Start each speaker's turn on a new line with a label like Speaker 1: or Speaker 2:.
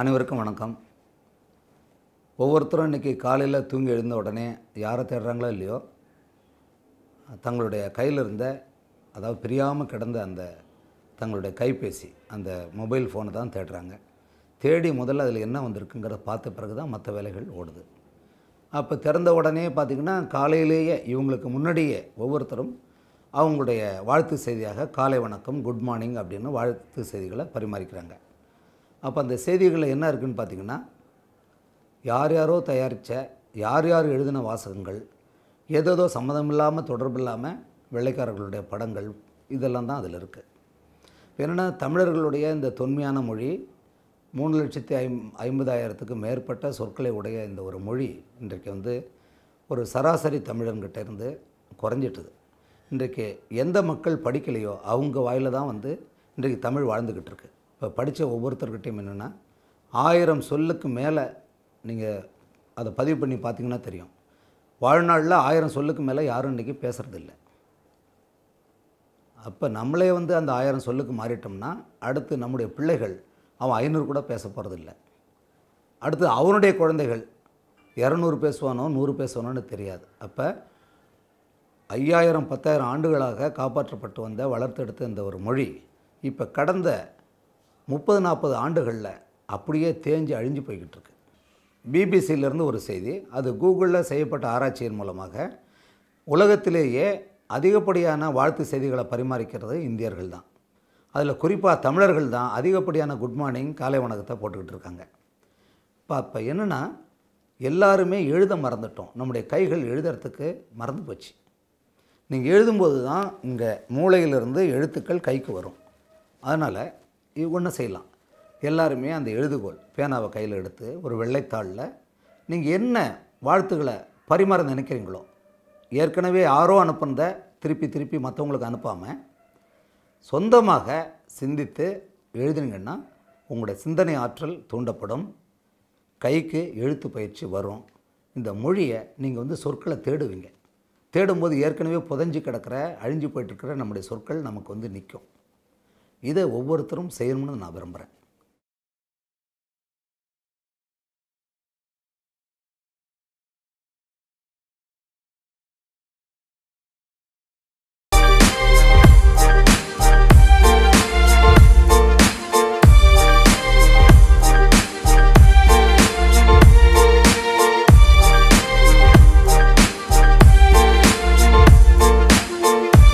Speaker 1: அனைவருக்கும் வணக்கம். ஒவ்வொருத்தரும் இன்றைக்கி காலையில் தூங்கி எழுந்த உடனே யாரை தேடுறாங்களோ இல்லையோ தங்களுடைய கையில் இருந்த அதாவது பிரியாமல் கிடந்த அந்த தங்களுடைய கைபேசி அந்த மொபைல் ஃபோனை தான் தேடுறாங்க. தேடி முதல்ல அதில் என்ன வந்திருக்குங்கிறத பார்த்த பிறகு தான் மற்ற வேலைகள் ஓடுது. அப்போ திறந்த உடனே பார்த்திங்கன்னா காலையிலேயே இவங்களுக்கு முன்னாடியே ஒவ்வொருத்தரும் அவங்களுடைய வாழ்த்து செய்தியாக காலை வணக்கம் குட் மார்னிங் அப்படின்னு வாழ்த்து செய்திகளை பரிமாறிக்கிறாங்க. அப்போ அந்த செய்திகளில் என்ன இருக்குதுன்னு பார்த்தீங்கன்னா யார் யாரோ தயாரித்த யார் யார் எழுதின வாசகங்கள் ஏதேதோ சம்மதம் இல்லாமல் தொடர்பு இல்லாமல் வெள்ளைக்காரர்களுடைய படங்கள் இதெல்லாம் தான் அதில் இருக்குது என்னென்னா தமிழர்களுடைய இந்த தொன்மையான மொழி மூணு லட்சத்தி ஐம் ஐம்பதாயிரத்துக்கு மேற்பட்ட சொற்களை உடைய இந்த ஒரு மொழி இன்றைக்கு வந்து ஒரு சராசரி தமிழன்கிட்ட இருந்து குறைஞ்சிட்டுது. இன்றைக்கு எந்த மக்கள் படிக்கலையோ அவங்க வாயில் தான் வந்து இன்றைக்கு தமிழ் வாழ்ந்துக்கிட்டு இருக்கு. படித்த ஒவ்வொருத்தர்கிட்டையும் என்னென்னா ஆயிரம் சொல்லுக்கு மேலே நீங்கள் அதை பதிவு பண்ணி பார்த்தீங்கன்னா தெரியும். வாழ்நாளில் ஆயிரம் சொல்லுக்கு மேலே யாரும் இன்றைக்கி பேசுகிறதில்ல அப்போ நம்மளே வந்து அந்த ஆயிரம் சொல்லுக்கு மாறிட்டோம்னா அடுத்து நம்முடைய பிள்ளைகள் அவன் ஐநூறு கூட பேச போகிறதில்ல அடுத்து அவனுடைய குழந்தைகள் இரநூறு பேசுவானோ நூறு பேசுவானோன்னு தெரியாது. அப்போ ஐயாயிரம் பத்தாயிரம் ஆண்டுகளாக காப்பாற்றப்பட்டு வந்த வளர்த்தெடுத்த இந்த ஒரு மொழி இப்போ கடந்த முப்பது நாற்பது ஆண்டுகளில் அப்படியே தேஞ்சு அழிஞ்சு போய்கிட்டு இருக்கு பிபிசியிலேருந்து ஒரு செய்தி அது கூகுளில் செய்யப்பட்ட ஆராய்ச்சியின் மூலமாக உலகத்திலேயே அதிகப்படியான வாழ்த்து செய்திகளை பரிமாறிக்கிறது இந்தியர்கள் தான். அதில் குறிப்பாக தமிழர்கள் தான் அதிகப்படியான குட் மார்னிங் காலை வணக்கத்தை போட்டுக்கிட்டு இருக்காங்க இப்போ அப்போ என்னென்னா எல்லாருமே எழுத மறந்துட்டோம். நம்முடைய கைகள் எழுதுறதுக்கு மறந்து போச்சு. நீங்கள் எழுதும்போது தான் இங்கே மூளையிலிருந்து எழுத்துக்கள் கைக்கு வரும். அதனால் இது ஒன்று செய்யலாம். எல்லாருமே அந்த எழுதுகோல் பேனாவை கையில் எடுத்து ஒரு வெள்ளைத்தாளில் நீங்கள் என்ன வாழ்த்துக்களை பரிமாற நினைக்கிறீங்களோ? ஏற்கனவே யாரோ அனுப்புனதை திருப்பி திருப்பி மற்றவங்களுக்கு அனுப்பாமல் சொந்தமாக சிந்தித்து எழுதினீங்கன்னா உங்களுடைய சிந்தனை ஆற்றல் தூண்டப்படும். கைக்கு எழுத்து பயிற்சி வரும். இந்த மொழியை நீங்கள் வந்து சொற்களை தேடுவீங்க. தேடும்போது ஏற்கனவே புதஞ்சி கிடக்கிற அழிஞ்சு போயிட்டுருக்கிற நம்முடைய சொற்கள் நமக்கு வந்து நிற்கும் இதை ஒவ்வொருத்தரும் செய்யணும்னு நான் விரும்புகிறேன்